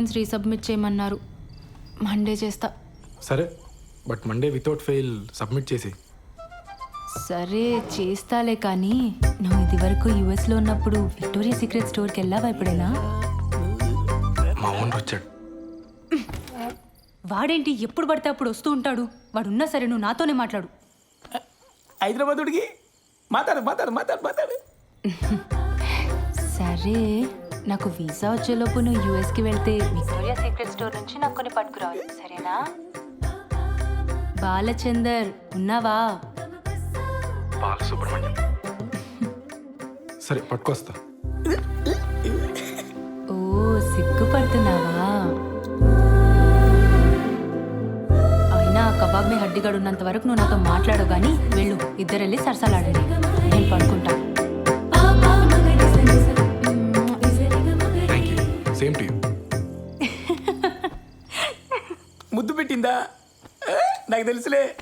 Documents resubmit చేయమన్నారు. Monday చేస్తా. సరే but Monday without fail submit చేసి. సరే చేస్తాలే కానీ నువ్వు ఇది వరకు యుఎస్లో ఉన్నప్పుడు విక్టోరియా సీక్రెట్ స్టోర్కి వెళ్ళావా ఎప్పుడైనా? మా ఓనర్ వచ్చాడు. వాడేంటి ఎప్పుడు పడితే అప్పుడు వస్తూ ఉంటాడు? వాడున్నా సరే నువ్వు నాతోనే మాట్లాడు. హైదరాబాద్ ఉడికి? మాట్లాడు మాట్లాడు మాట్లాడు మాట్లాడు. సరే నాకు వీసా వచ్చేలోపు నువ్వు యూఎస్కి వెళ్తే విక్టోరియా సీక్రెట్ స్టోర్ నుంచి నాకు కొన్ని పట్టుకురావాలి సరేనా? బాలచందర్ ఉన్నావా? బాలసుబ్రహ్మణ్యం. సరే పట్టుకొస్తా. ఓ సిగ్గుపడుతున్నావా? అయినా కబాబ్ మీ హడ్డిగాడు ఉన్నంత వరకు నువ్వు నాతో మాట్లాడవు కానీ వెళ్ళు ఇద్దరు వెళ్ళి సరసాలాడండి. నేను పడుకుంటా. సేమ్ టు యూ ముద్దు పెట్టిందా? నాకు తెలుసులే.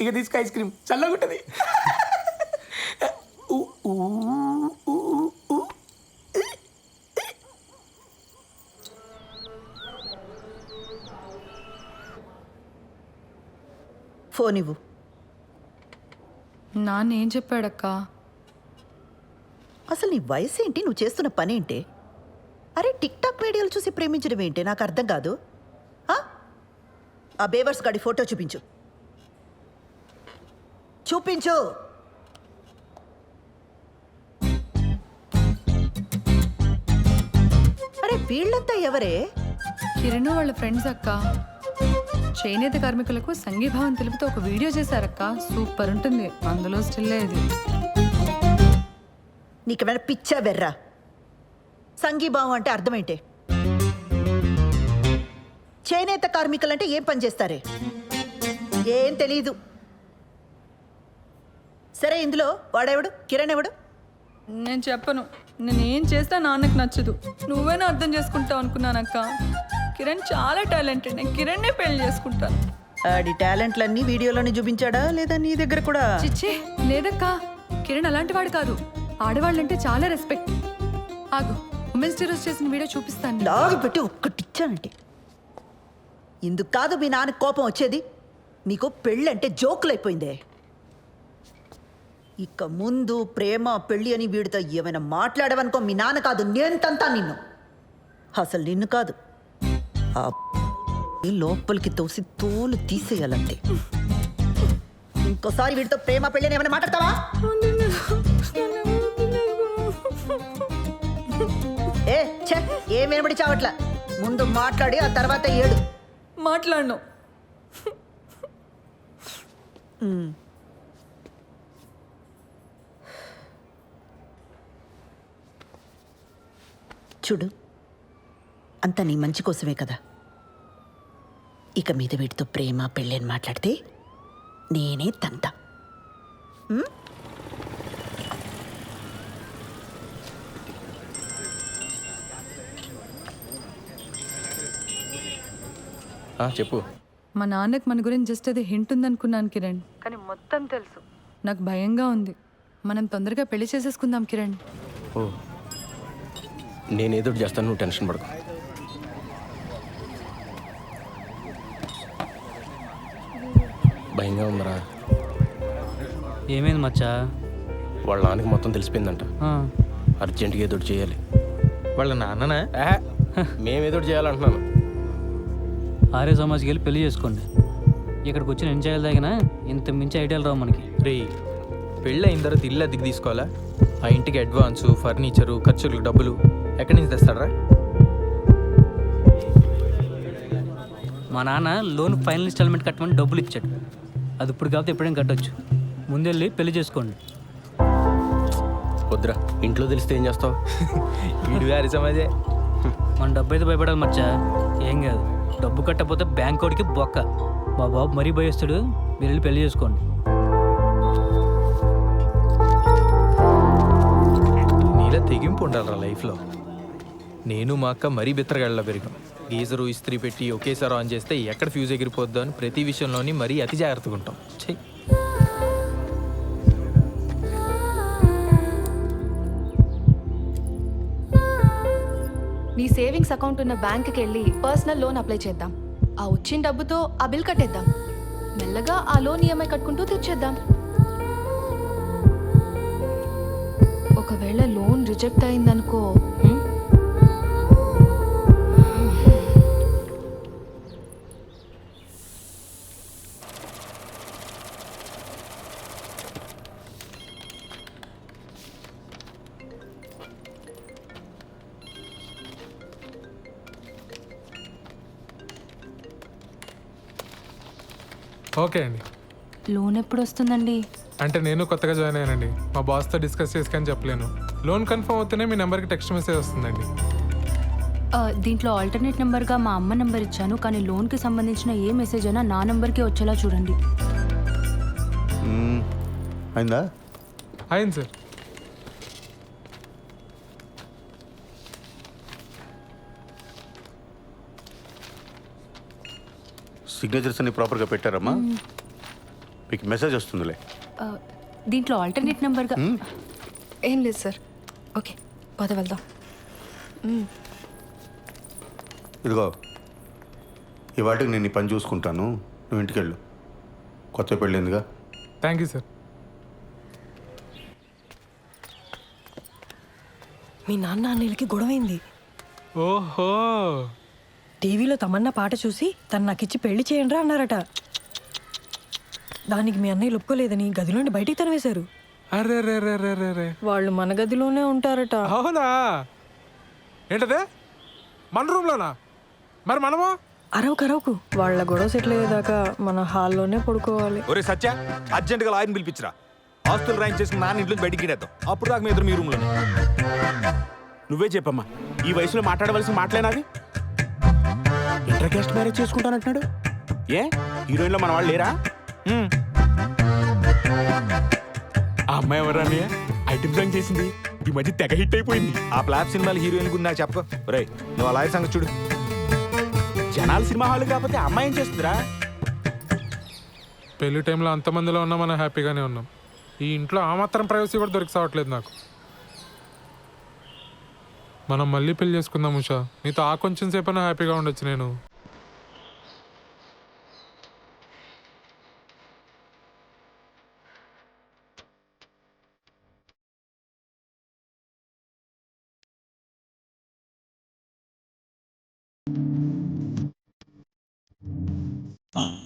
ఇక తీసుకు ఐస్ క్రీమ్. చల్లగా ఉంటుంది. ఊ, ఊ, ఊ, ఊ. ఫోన్ ఇవ్వు. నాన్న ఏం చెప్పాడక్క? అసలు నీ వయసు ఏంటి నువ్వు చేస్తున్న పని ఏంటి అరే టిక్ టాక్ వీడియోలు చూసి ప్రేమించడం ఏంటి? నాకు అర్థం కాదు. ఆ? బేవర్స్ గాడి ఫోటో చూపించు. చూపించు. అరే వీళ్ళంతా ఎవరే? కిరణ్ వాళ్ళ ఫ్రెండ్స్ అక్క. చేనేత కార్మికులకు సంఘీభావం తెలుపుతూ ఒక వీడియో చేశారక్క. సూపర్ ఉంటుంది. అందులో స్టిల్ ఇది నీకేమైనా పిచ్చా వెర్రా? సంఘీభావం అంటే అర్థమేంటి? చేనేత కార్మికులంటే ఏం పని చేస్తారే? ఏం తెలీదు. సరే ఇందులో వాడెవడు? కిరణ్ ఎవడు? నేను చెప్పను. నేను ఏం చేస్తా నాన్నకు నచ్చదు. నువ్వేనా అర్థం చేసుకుంటావు అనుకున్నానక్క. కిరణ్ చాలా టాలెంటెడ్. నేను కిరణ్నే పెళ్ళి చేసుకుంటాను. ఆడి టాలెంట్లన్నీ వీడియోలోనే చూపించాడా? లేదా నీ దగ్గర కూడా? చిచ్చే లేదక్క. కిరణ్ అలాంటి వాడు కాదు. ఆడవాళ్ళంటే చాలా రెస్పెక్ట్. ఆగు. ఉమెన్స్ డే రోజు చేసిన వీడియో చూపిస్తాను. లాగి పెట్టి ఒక్కటిచ్చానంటే ఇందుకు కాదు మీ నాన్న కోపం వచ్చేది. నీకు పెళ్ళంటే జోకులైపోయిందే. ఇక ముందు ప్రేమ పెళ్ళి అని వీడితో ఏమైనా మాట్లాడవనుకో మీ నాన్న కాదు నేను తంతా నిన్ను. అసలు నిన్ను కాదు. ఆ లోపలికి తోసి తోలు తీసేయాలంతే ఇంకోసారి వీడితో ప్రేమ పెళ్ళి అని ఏమైనా మాట్లాడతావా? ఏం వినబడి చావట్లా ముందు మాట్లాడి ఆ తర్వాత ఏడు. మాట్లాడను. చూడు అంతా నీ మంచి కోసమే కదా. ఇక మీద వీటితో ప్రేమ పెళ్ళి అని మాట్లాడితే నేనే తంత. చెప్పు. మా నాన్నకి మన గురించి జస్ట్ అది హింట్ ఉందనుకున్నాను కిరణ్. కానీ మొత్తం తెలుసు. నాకు భయంగా ఉంది. మనం తొందరగా పెళ్ళి చేసేసుకుందాం కిరణ్. ఓ. నేను ఏదో ఒకటి చేస్తాను నువ్వు టెన్షన్ పడకు. భయంగా ఉందరా. ఏమైంది మచ్చా? వాళ్ళ నాన్నకి మొత్తం తెలిసిపోయిందంట. అర్జెంటుగా ఏదో చేయాలి. వాళ్ళ నాన్ననా? ఆహా, మేము ఏదో ఒకటి చేయాలంటున్నాను. ఆర్య సమాజ్కి వెళ్ళి పెళ్ళి చేసుకోండి. ఇక్కడికి వచ్చి నేను చేయాలి తగిన ఇంత మించి ఐడియాలు రావు మనకి. రే పెళ్ళి అయిన తర్వాత ఇల్లు అద్దెకి తీసుకోవాలా? ఆ ఇంటికి అడ్వాన్సు ఫర్నిచరు ఖర్చులకు డబ్బులు ఎక్కడి నుంచి తెస్తాడరా? మా నాన్న లోన్ ఫైనల్ ఇన్స్టాల్మెంట్ కట్టమని డబ్బులు ఇచ్చాడు. అది ఇప్పుడు కాకపోతే ఎప్పుడైనా కట్టొచ్చు. ముందెళ్ళి పెళ్ళి చేసుకోండి. వద్దురా. ఇంట్లో తెలిస్తే ఏం చేస్తావు? వీడు గారి సమాజే మన డబ్బు అయితే భయపడాలి మచ్చా. ఏం కాదు. డబ్బు కట్టకపోతే బ్యాంక్ వాడికి బొక్క. మా బాబు మరీ భయస్తాడు. మీరు వెళ్ళి పెళ్ళి చేసుకోండి. నీలా తెగింపు ఉండాలరా లైఫ్లో. నేను మా అక్క మరీ బిత్తరగాళ్ళ పెరిగాం. గీజరు ఇస్త్రీ పెట్టి ఒకేసారి ఆన్ చేస్తే ఎక్కడ ఫ్యూజ్ ఎగిరిపోద్దో అని ప్రతి విషయంలోని మరీ అతి జాగ్రత్తగా ఉంటాం. చెయ్యి నీ సేవింగ్స్ అకౌంట్ ఉన్న బ్యాంక్కి వెళ్ళి పర్సనల్ లోన్ అప్లై చేద్దాం. ఆ వచ్చిన డబ్బుతో ఆ బిల్ కట్టేద్దాం. మెల్లగా ఆ లోన్ ఈఎంఐ కట్టుకుంటూ తెచ్చేద్దాం. ఒకవేళ లోన్ రిజెక్ట్ అయిందనుకో ఓకే అండి. లోన్ ఎప్పుడు వస్తుందండి? అంటే నేను కొత్తగా జాయిన్ అయ్యానండి. మా బాస్తో డిస్కస్ చేసుకొని చెప్పలేను. లోన్ కన్ఫర్మ్ అవుతూనే మీ నెంబర్కి టెక్స్ట్ మెసేజ్ వస్తుందండి. ఆ, దీంట్లో ఆల్టర్నేట్ నెంబర్గా మా అమ్మ నెంబర్ ఇచ్చాను కానీ లోన్కి సంబంధించిన ఏ మెసేజ్ అయినా నా నెంబర్కే వచ్చేలా చూడండి. మ్మ్. అయిందా? అయింది సార్. సిగ్నేచర్స్ అన్ని ప్రాపర్గా పెట్టారమ్మా. మీకు మెసేజ్ వస్తుందిలే. ఆ, దీంట్లో ఆల్టర్నేట్ నెంబర్గా ఏం లేదు సార్. ఓకే పద వెళ్దాం. ఇదిగో ఈ వాటికి నేను ఈ పని చూసుకుంటాను. నువ్వు ఇంటికి వెళ్ళు కొత్త పెళ్ళిందిగా థ్యాంక్ యూ సార్ మీ నాన్న అన్నయ్యలకి గొడవైంది. ఓహో. టీవీలో తమన్నా పాట చూసి తను నాకిచ్చి పెళ్ళి చేయండిరా అన్నారట. దానికి మీ అన్నయ్య ఒప్పుకోలేదని గదిలోండి బయటికి తరివేశారు అరే రే రే రే రే రే వాళ్ళు మన గదిలోనే ఉంటారట. అవునా? ఏంటదే? మన రూమ్లోనా? మరి మనము? అరవకు అరవకు. వాళ్ళ గొడవ సెటిల్ అయ్యేదాకా మన హాల్లోనే పడుకోవాలి. ఒరే సత్య అర్జెంటుగా లాయర్ని పిలిపించరా. ఆస్తులు రాయింగ్ చేసుకుని నాన్న ఇంట్లో బయటికి గిడేద్దాం అప్పుడు దాకా మీ ఇద్దరు మీ రూమ్లో నువ్వే చెప్పమ్మా. ఈ వయసులో మాట్లాడవలసిన మాటలేనాది ఇంటర్ కాస్ట్ మ్యారేజ్ చేసుకుంటానంటున్నాడు. ఏ? హీరోయిన్లో మన వాళ్ళు లేరా? హ్మ్. ఆ అమ్మాయి ఎవరా అన్నయ్య ఐటమ్ సాంగ్ చేసింది. ఈ మధ్య తెగ హిట్ అయిపోయింది. ఆ ఫ్లాప్ సినిమాలు హీరోయిన్ గురించి నాకు చెప్ప రే నువ్వు లాయర్ సంగతి చూడు. జనాలు సినిమా హాల్ కాకపోతే ఆ అమ్మాయి ఏం చేస్తుందిరా? పెళ్ళి టైంలో అంతమందిలో ఉన్నా మనం హ్యాపీగానే ఉన్నాం. ఈ ఇంట్లో ఆ మాత్రం ప్రైవసీ కూడా దొరికి సావట్లేదు నాకు. మనం మళ్ళీ పెళ్ళి చేసుకుందాం ఉషా. నీతో ఆ కొంచెం సేపైనా హ్యాపీగా ఉండొచ్చు నేను. తర్వాత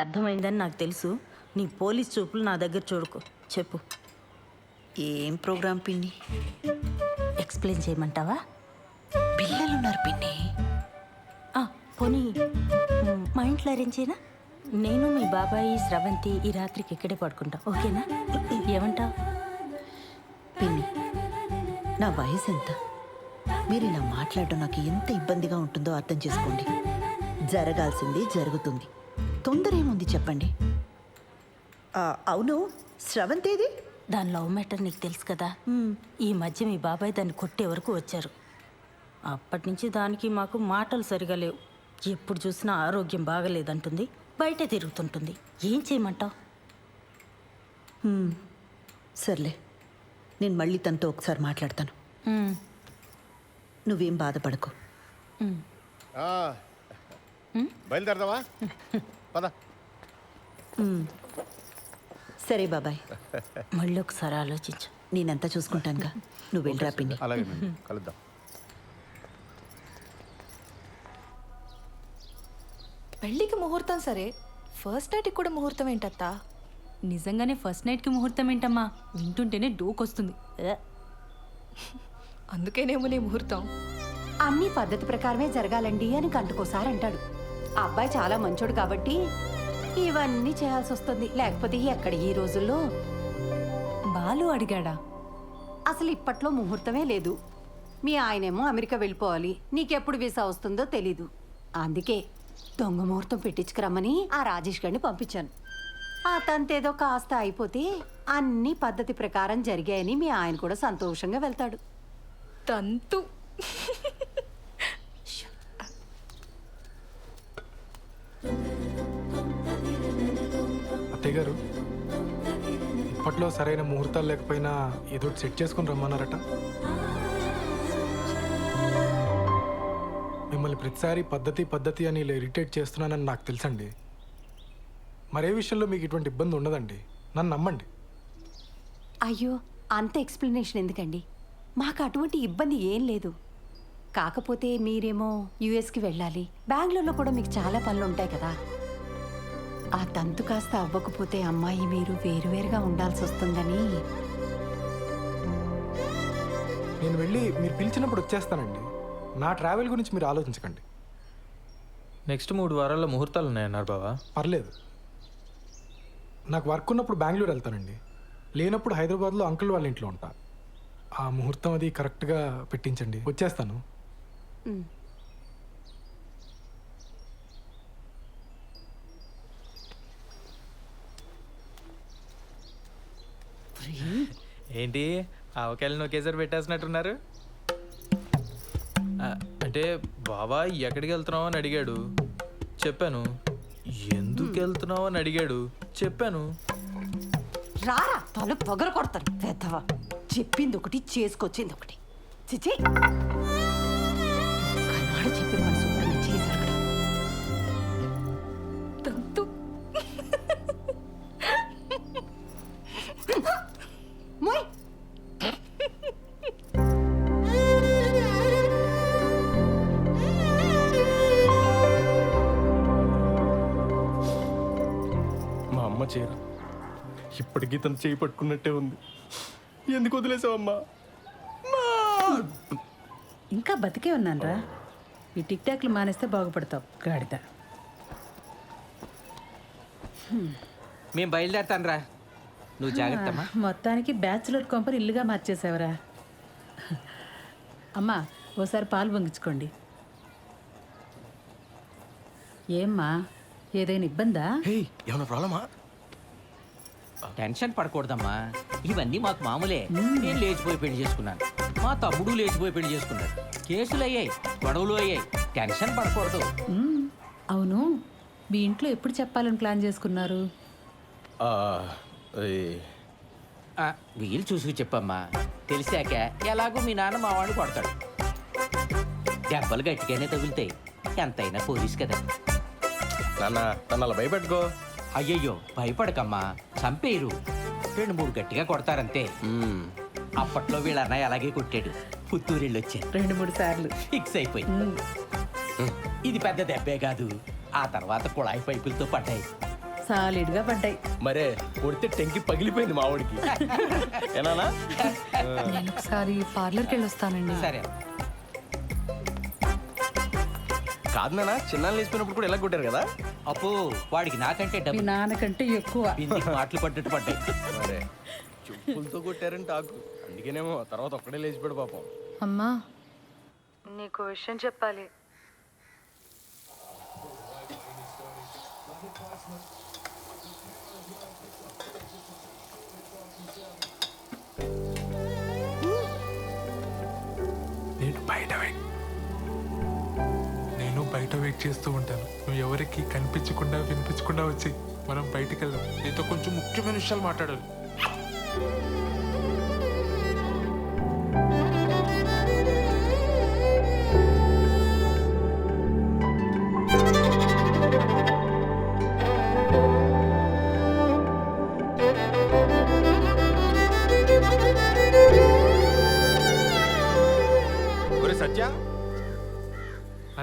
అర్థమైందని నాకు తెలుసు. నీ పోలీస్ చూపులు నా దగ్గర చూడుకో. చెప్పు. ఏం ప్రోగ్రామ్ పిన్ని? ఎక్స్ప్లెయిన్ చేయమంటావా? పిల్లలున్నారు పిన్ని. పోనీ. మ్, ఇంట్లో అరేంజ్ చేయనా? నేను మీ బాబాయి స్రవంతి ఈ రాత్రికి ఇక్కడే పడుకుంటాం. ఓకేనా? ఏమంటావు? పిన్ని నా వయసు ఎంత మీరు ఇలా మాట్లాడడం నాకు ఎంత ఇబ్బందిగా ఉంటుందో అర్థం చేసుకోండి. జరగాల్సింది జరుగుతుంది. తొందర ఏముంది చెప్పండి? ఆ, అవును. స్రవంతేది? దాని లవ్ మ్యాటర్ నీకు తెలుసు కదా. ఈ మధ్య మీ బాబాయ్ దాన్ని కొట్టే వరకు వచ్చారు. అప్పటి నుంచి దానికి మాకు మాటలు సరిగా లేవు. ఎప్పుడు చూసినా ఆరోగ్యం బాగలేదంటుంది బయటే తిరుగుతుంటుంది. ఏం చేయమంటావు? సర్లే నేను మళ్ళీ తనతో ఒకసారి మాట్లాడతాను. నువ్వేం బాధపడకు. బయలుదేరదావా పద. సరే బాబాయ్. మళ్ళీ ఒకసారి ఆలోచించు. నేనంతా చూసుకుంటానుగా? నువ్వు వెళ్ళరా పిన్ని అలాగే కలుద్దాం. పెళ్ళికి ముహూర్తం సరే. ఫస్ట్ నైట్కి కూడా ముహూర్తం ఏంటత్తా? నిజంగానే ఫస్ట్ నైట్కి ముహూర్తం ఏంటమ్మా? వింటుంటేనే డోకొస్తుంది. ఏ. అందుకేనేమో నీ ముహూర్తం. అన్ని పద్ధతి ప్రకారమే జరగాలండి అని గంటకోసారి అంటాడు. ఆ అబ్బాయి చాలా మంచోడు కాబట్టి ఇవన్నీ చేయాల్సి వస్తుంది. లేకపోతే ఎక్కడ ఈ రోజుల్లో? బాలు అడిగాడా? అసలు ఇప్పట్లో ముహూర్తమే లేదు. మీ ఆయనేమో అమెరికా వెళ్ళిపోవాలి. నీకెప్పుడు వీసా వస్తుందో తెలీదు. అందుకే దొంగ ముహూర్తం పెట్టించుకురమ్మని ఆ రాజేష్ గారిని పంపించాను. ఆ తంతేదో కాస్త అయిపోతే అన్ని పద్ధతి ప్రకారం జరిగాయని మీ ఆయన కూడా సంతోషంగా వెళ్తాడు. తంతు. అత్తయ్య గారు ఇప్పట్లో సరైన ముహూర్తాలు లేకపోయినా ఏదో సెట్ చేసుకుని రమ్మన్నారట. మిమ్మల్ని ప్రతిసారి పద్ధతి పద్ధతి అని ఇలా ఇరిటేట్ చేస్తున్నానని నాకు తెలుసండి. మరే విషయంలో మీకు ఇటువంటి ఇబ్బంది ఉండదండి. నన్ను నమ్మండి. అయ్యో అంత ఎక్స్ప్లెనేషన్ ఎందుకండి? మాకు అటువంటి ఇబ్బంది ఏం లేదు. కాకపోతే మీరేమో యుఎస్కి వెళ్ళాలి. బెంగళూరులో కూడా మీకు చాలా పనులు ఉంటాయి కదా. ఆ తంతు కాస్త అవ్వకపోతే అమ్మాయి మీరు వేరువేరుగా ఉండాల్సి వస్తుందని నేను వెళ్ళి మీరు పిలిచినప్పుడు వచ్చేస్తానండి. నా ట్రావెల్ గురించి మీరు ఆలోచించకండి. నెక్స్ట్ మూడు వారాల్లో ముహూర్తాలు ఉన్నాయన్నారు బావా? పర్లేదు. నాకు వర్క్ ఉన్నప్పుడు బెంగళూరు వెళ్తానండి. లేనప్పుడు హైదరాబాద్లో అంకుల్ వాళ్ళ ఇంట్లో ఉంటా. ఆ ముహూర్తం అది కరెక్ట్గా పెట్టించండి. వచ్చేస్తాను. ఏంటి? ఆవకాయలను ఒకేసారి పెట్టేసినట్టున్నారు ఆ, అంటే బావా ఎక్కడికి వెళ్తున్నావు అని అడిగాడు. చెప్పాను. ఎందుకు వెళ్తున్నావు అని అడిగాడు. చెప్పాను. రారా తల పొగర కొడతారు పెద్దవా. చెప్పింది ఒకటి చేసుకొచ్చింది ఒకటి చిచి ఇప్పటికీ తను చేయి పట్టుకున్నట్టే ఉంది. ఎందుకు వదిలేసావమ్మా? ఇంకా బతికే ఉన్నానరా. ఈ టిక్ టాక్లు మానేస్తే బాగుపడతావు. గాడిద. మేము బయలుదేరతాను రా నువ్వు జాగ్రత్తమ్మా. మొత్తానికి బ్యాచులర్ కొంపని ఇల్లుగా మార్చేసావరా. అమ్మా ఓసారి పాలు పొంగించుకోండి. ఏమ్మా ఏదైనా ఇబ్బందా? ఏమైనా ప్రాబ్లమా? టెన్షన్ పడకూడదమ్మా. ఇవన్నీ మాకు మామూలే. నేను లేచిపోయి పెళ్ళి చేసుకున్నాను. మా తమ్ముడు లేచిపోయి పెళ్ళి చేసుకున్నాడు. కేసులు అయ్యాయి గొడవలు అయ్యాయి. టెన్షన్ పడకూడదు. మ్మ్. అవును. మీ ఇంట్లో ఎప్పుడు చెప్పాలని ప్లాన్ చేసుకున్నారు? ఆ, వీలు చూసి చెప్పమ్మా. తెలిసాక ఎలాగో మీ నాన్న మా వాడు కొడతాడు. దెబ్బలు గట్టిగానే తగులుతాయి. ఎంతైనా పోలీస్ కదా. నాన్న నన్ను అలా భయపెట్టుకో. అయ్యయ్యో భయపడకమ్మా. చంపేయరు. రెండు మూడు గట్టిగా కొడతారంతే. అప్పట్లో వీళ్ళ అన్నయ్య అలాగే కొట్టాడు. పుత్తూరెళ్ళి వచ్చాను రెండు మూడు సార్లు. ఫిక్స్ అయిపోయింది. ఇది పెద్ద దెబ్బే కాదు. ఆ తర్వాత కుళాయి పైపులతో పడ్డాయి. సాలిడ్గా పడ్డాయి. మరే కొడితే టెంకి పగిలిపోయింది మా వాడికి ఏనానా? నేను ఒకసారి పార్లర్కి వెళ్ళి వస్తానండి సరే. కాదు నాన్న చిన్నాళ్ళు వేసిపోయినప్పుడు కూడా ఎలా కొట్టారు కదా? అప్పు వాడికి నాకంటే మీ డబ్బు నాన్నకంటే ఎక్కువ. బిందికి మాటలు పడ్డట్టు పడ్డాయి. మరే చెప్పులతో కొట్టారంటే ఆకు అందుకేనేమో తర్వాత ఒక్కడే లేచిపోయాడు పాపం. అమ్మా. నీకు విషయం చెప్పాలి. వెయిట్ చేస్తూ ఉంటాను. నువ్వు ఎవరికి కనిపించకుండా వినిపించకుండా వచ్చి మనం బయటికి వెళ్దాం నీతో కొంచెం ముఖ్యమైన విషయాలు మాట్లాడాలి.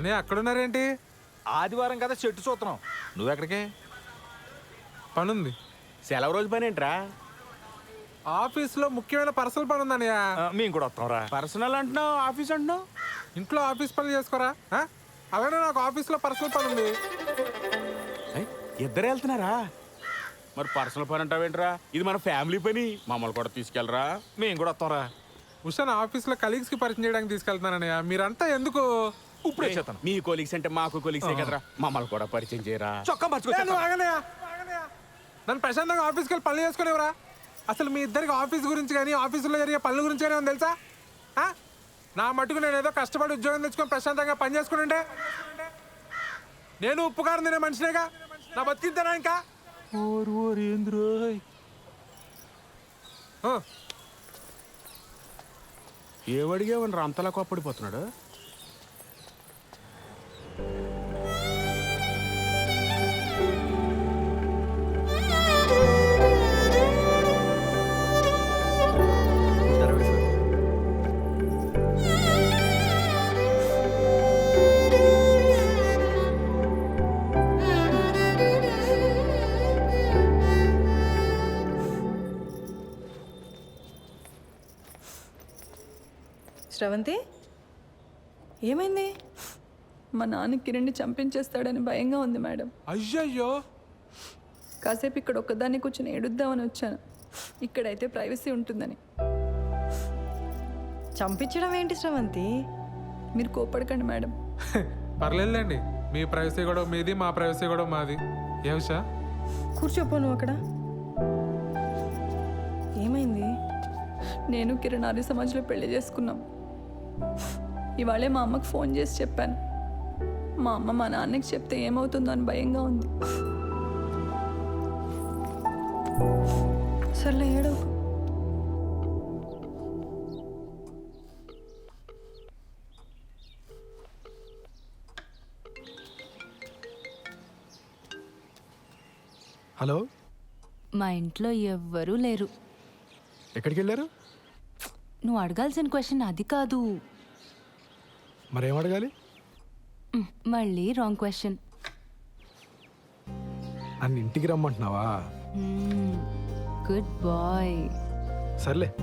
ఒరే సత్య అనే అక్కడున్నారేంటి? ఆదివారం కదా చెట్టు చూస్తున్నాం. నువ్వెక్కడికే పనుంది. సెలవు రోజు పని ఏంట్రా ఆఫీస్లో ముఖ్యమైన పర్సనల్ పని ఉందన్నయ్య మేము కూడా వస్తాంరా పర్సనల్ అంటున్నావు ఆఫీస్ అంటున్నావు? ఇంట్లో ఆఫీస్ పనులు చేసుకోరా? ఆ? అలానే నాకు ఆఫీస్లో పర్సనల్ పని ఉంది ఇద్దరు వెళ్తున్నారా? మరి పర్సనల్ పని అంటావేంట్రా? ఇది మన ఫ్యామిలీ పని. మమ్మల్ని కూడా తీసుకెళ్ళరా. మేము కూడా వస్తాంరా ఉషా నా ఆఫీస్లో కలీగ్స్కి పరిచయం చేయడానికి తీసుకెళ్తున్నానన్నయ్య. మీరంతా ఎందుకు? ఇప్పుడు వచ్చేస్తాను మీ కొలీగ్స్ అంటే మాకు కొలీగ్సే కదరా? మమ్మల్ని కూడా పరిచయం చేయరా? చొక్కా. నన్ను ప్రశాంతంగా ఆఫీస్కి వెళ్ళి పనులు చేసుకునేవరా? అసలు మీ ఇద్దరికి ఆఫీస్ గురించి కానీ ఆఫీసులో జరిగే పనుల గురించి కానీ ఏమన్నా తెలుసా? ఆ? నా మటుకు నేను ఏదో కష్టపడి ఉద్యోగం తెచ్చుకొని ప్రశాంతంగా పని చేసుకుని నేను ఉప్పుకారం తినే మనిషినేగా? నా బతికిద్దానా ఇంకా? ఓరు ఓరు ఏంద్రోయ్ ఏమడిగేవని అంతలా కోప్పడిపోతున్నాడు? శ్రవంతి? ఏమైంది? మా నాన్న కిరణ్ని చంపించేస్తాడని భయంగా ఉంది మేడం. అయ్యయ్యో! కాసేపు ఇక్కడ ఒక్కదాన్ని కూర్చొని ఏడుద్దామని వచ్చాను. ఇక్కడైతే ప్రైవసీ ఉంటుందని. చంపించడం ఏంటి శ్రవంతి? మీరు కోపడకండి మేడం. పర్లేదులేండి. మీ ప్రైవసీ కూడా మీది మా ప్రైవసీ కూడా మాది. ఏ ఉషా? కూర్చోపో నువ్వు అక్కడ. ఏమైంది? నేను కిరణ్ ఆర్య సమాజ్లో పెళ్ళి చేసుకున్నాం. ఇవాళే మా అమ్మకు ఫోన్ చేసి చెప్పాను. మా అమ్మ మా నాన్నకి చెప్తే ఏమవుతుందో అని భయంగా ఉంది. సర్లే ఏడవకు. హలో? మా ఇంట్లో ఎవ్వరూ లేరు. ఎక్కడికి వెళ్ళారు నువ్వు అడగాల్సిన క్వశ్చన్ అది కాదు. మరేం అడగాలి? మళ్ళీ రాంగ్ క్వశ్చన్ నన్ను ఇంటికి రమ్మంటున్నావా? గుడ్ బాయ్ సర్లే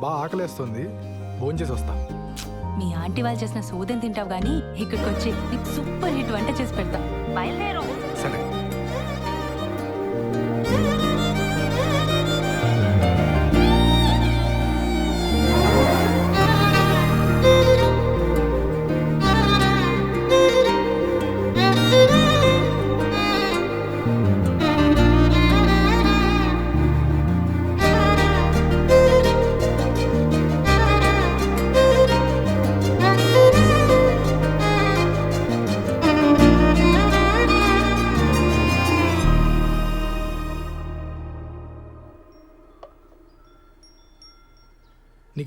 బాగా ఆకలేస్తుంది భోజనం చేసి వస్తా. మీ ఆంటీ వాళ్ళు చేసిన సోదం తింటావు కానీ ఇక్కడికి వచ్చి నీకు సూపర్ హిట్ వంట చేసి పెడతా. బయలుదేరు. సరే.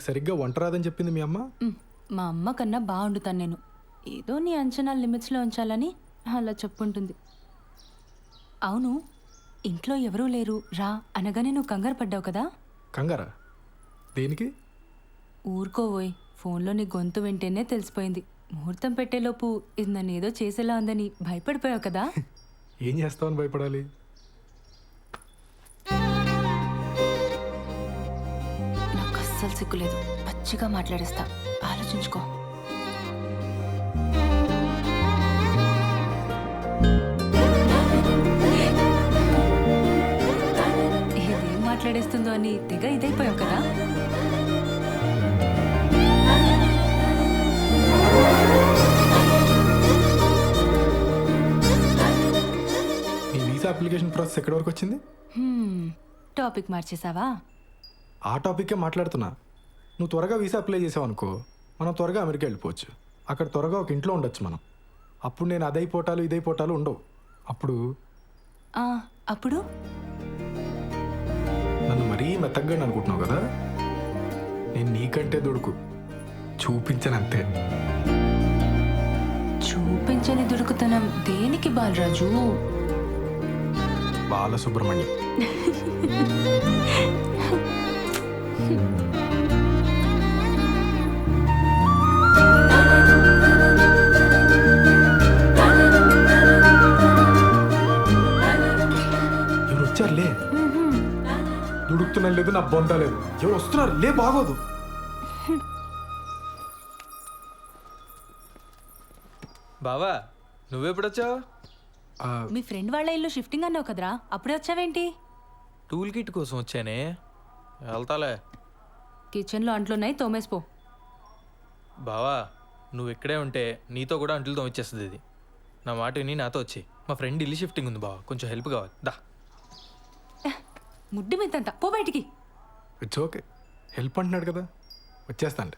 సరిగ్గా వంట రాదని చెప్పింది మీ అమ్మ? మ్, మా అమ్మ కన్నా బాగా వండుతాను నేను. ఏదో నీ అంచనా లిమిట్స్లో ఉంచాలని అలా చెప్పుంటుంది. అవును ఇంట్లో ఎవరూ లేరు రా అనగానే నువ్వు కంగారు పడ్డావు కదా? కంగారా? దేనికి? ఊరుకోవోయ్ ఫోన్లో నీ గొంతు వింటేనే తెలిసిపోయింది. ముహూర్తం పెట్టేలోపు ఇది నన్ను ఏదో చేసేలా ఉందని భయపడిపోయావు కదా? ఏం చేస్తావని భయపడాలి? అస్సలు సిగ్గులేదు. పచ్చిగా మాట్లాడేస్తా. ఆలోచించుకో. ఇదేం మాట్లాడేస్తుందో అని తెగ ఇదైపోయావు కదా? వీసా అప్లికేషన్ ప్రాసెస్ ఎక్కడి వరకు వచ్చింది? టాపిక్ మార్చేసావా ఆ టాపిక్కే మాట్లాడుతున్నా. నువ్వు త్వరగా వీసా అప్లై చేసావు అనుకో మనం త్వరగా అమెరికా వెళ్ళిపోవచ్చు. అక్కడ త్వరగా ఒక ఇంట్లో ఉండొచ్చు మనం. అప్పుడు నేను అదైపోటాలు ఇదైపోటాలు ఉండవు. అప్పుడు ఆ, అప్పుడు? నన్ను మరీ మెత్తగా అనుకుంటున్నావు కదా? నేను నీకంటే దొడుకు. చూపించనంతే. చూపించని దుడుకుతనం దేనికి బాలరాజు? బాలసుబ్రహ్మణ్యం. ఎవరు వచ్చారులే దుడుకుతున్నాను లేదు నా బొంద లేదు. ఎవరు వస్తున్నారు? లే బాగోదు. బావా నువ్వెప్పుడొచ్చావు మీ ఫ్రెండ్ వాళ్ళ ఇల్లు షిఫ్టింగ్ అన్నావు కదరా అప్పుడే వచ్చావేంటి? టూల్ కిట్ కోసం వచ్చానే. వెళ్తాలే. కిచెన్లో అంట్లున్నాయి తోమేసిపో బావా నువ్వు ఇక్కడే ఉంటే నీతో కూడా అంటులతో వచ్చేస్తుంది ఇది. నా మాట విని నాతో వచ్చి మా ఫ్రెండ్ ఇల్లు షిఫ్టింగ్ ఉంది బావా కొంచెం హెల్ప్ కావాలి. దా. ముడ్డి మీదంట పో బయటికి. ఇట్స్ ఓకే హెల్ప్ అంటున్నాడు కదా. వచ్చేస్తాండి.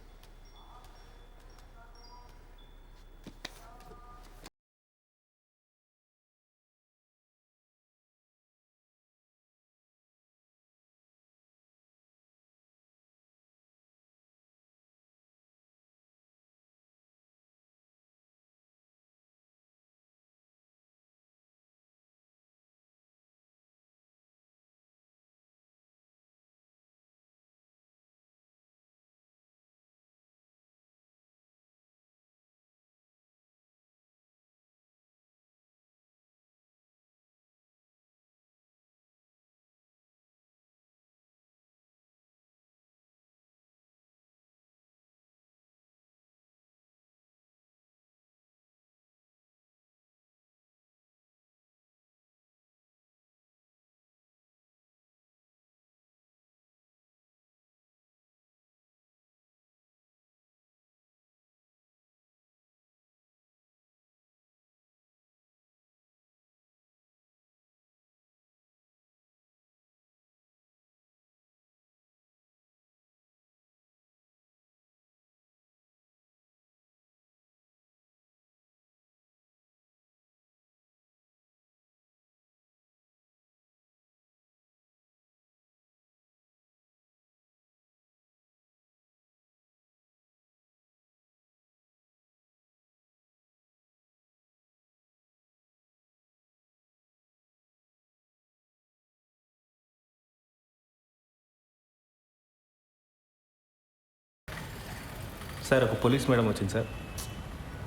సార్ ఒక పోలీస్ మేడం వచ్చింది సార్.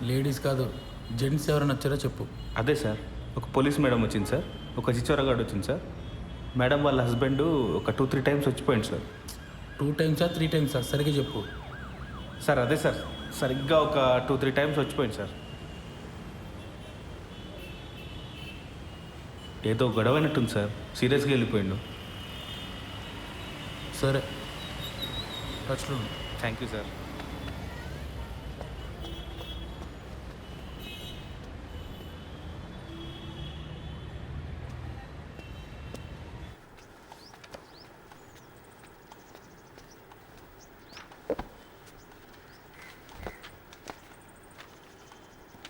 లేడీస్ కాదు జెంట్స్ ఎవరైనా వచ్చారో చెప్పు. అదే సార్ ఒక పోలీస్ మేడం వచ్చింది సార్ ఒక చిచ్చోరగాడు వచ్చింది సార్. మేడం వాళ్ళ హస్బెండ్ ఒక టూ త్రీ టైమ్స్ వచ్చిపోయింది సార్. టూ టైమ్సా త్రీ టైమ్సా? సరిగ్గా చెప్పు. సార్ అదే సార్ సరిగ్గా ఒక టూ త్రీ టైమ్స్ వచ్చిపోయింది సార్. ఏదో గొడవ అయినట్టుంది సార్ సీరియస్గా వెళ్ళిపోయిండు. సరే టచ్లో. Thank you sir.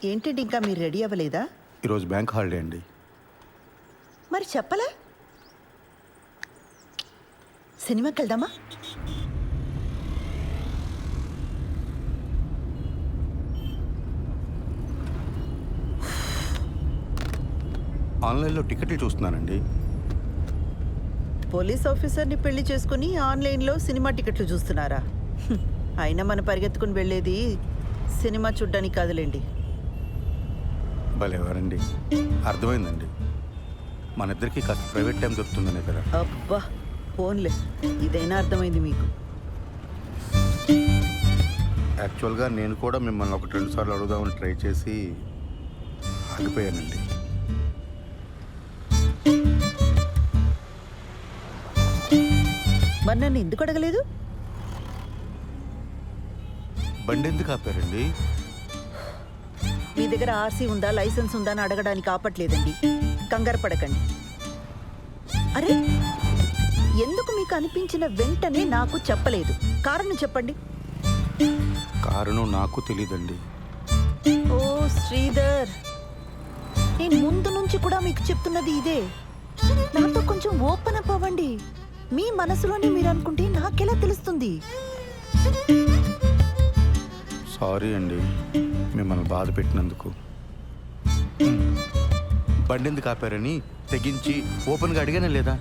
ఏంటండి ఇంకా మీరు రెడీ అవ్వలేదా? ఈరోజు బ్యాంక్ హాలిడే అండి. మరి చెప్పలే? సినిమాకి వెళ్దామా? ఆన్లైన్లో టికెట్లు చూస్తున్నానండి. పోలీస్ ఆఫీసర్ని పెళ్ళి చేసుకుని ఆన్లైన్లో సినిమా టికెట్లు చూస్తున్నారా. అయినా మన పరిగెత్తుకుని వెళ్ళేది సినిమా చూడ్డానికి కాదులేండి. భలేవారండి అర్థమైందండి. మన ఇద్దరికి కాస్త ప్రైవేట్ టైం దొరుకుతుందనే కదా. అబ్బా ఫోన్లే. ఇదైనా అర్థమైంది మీకు. యాక్చువల్గా నేను కూడా మిమ్మల్ని ఒకటి రెండు సార్లు అడుగుదామని ట్రై చేసి ఆగిపోయానండి. మరి నన్ను ఎందుకు అడగలేదు? బండి ఎందుకు ఆపారండి? మీ దగ్గర ఆర్సీ ఉందా లైసెన్స్ ఉందా అని అడగడానికి ఆపట్లేదండి. కంగారు పడకండి. అరే ఎందుకు మీకు అనిపించిన వెంటనే నాకు చెప్పలేదు? కారణం చెప్పండి. కారణం నాకు తెలియదండి ఓ శ్రీధర్ నేను ముందు నుంచి కూడా మీకు చెప్తున్నది ఇదే. నాతో కొంచెం ఓపెన్ అప్ అవ్వండి. మీ మనసులోనే మీరు అనుకుంటే నాకెలా తెలుస్తుంది? సారీ అండి. మిమ్మల్ని బాధ పెట్టినందుకు. బండి ఎందుకు ఆపారని తెగించి ఓపెన్గా అడిగానే లేదా?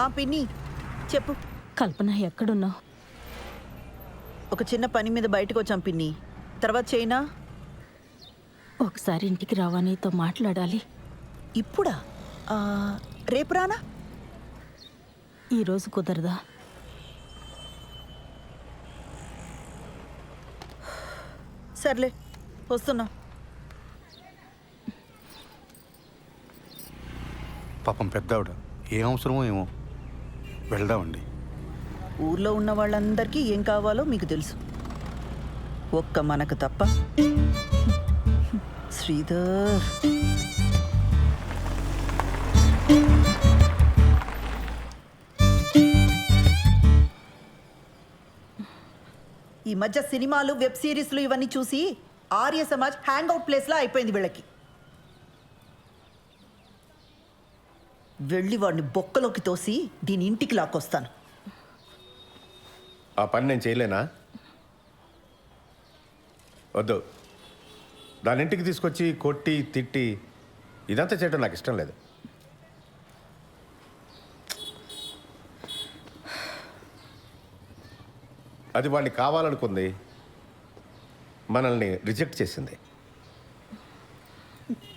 ఆ పిన్ని చెప్పు. కల్పన ఎక్కడున్నావు? ఒక చిన్న పని మీద బయటకు వచ్చాం పిన్ని. తర్వాత చైనా ఒకసారి ఇంటికి రావా నీతో మాట్లాడాలి. ఇప్పుడా? రేపు రానా? ఈరోజు కుదరదా. సర్లే వస్తున్నా. పాపం పెద్దావిడ ఏ అవసరమో ఏమో. వెళ్దామండి. ఊర్లో ఉన్న వాళ్ళందరికీ ఏం కావాలో మీకు తెలుసు. ఒక్క మనకు తప్ప. శ్రీధర్. ఈ మధ్య సినిమాలు వెబ్ సిరీస్లు ఇవన్నీ చూసి ఆర్య సమాజ్ హ్యాంగ్ అవుట్ ప్లేస్లా అయిపోయింది వీళ్ళకి. వెళ్ళి వాడిని బొక్కలోకి తోసి దీని ఇంటికి లాక్కొస్తాను. ఆ పని నేను చేయలేనా? వద్దు. దాని ఇంటికి తీసుకొచ్చి కొట్టి తిట్టి ఇదంతా చేయడం నాకు ఇష్టం లేదు. అది వాళ్ళని కావాలనుకుంది మనల్ని రిజెక్ట్ చేసింది.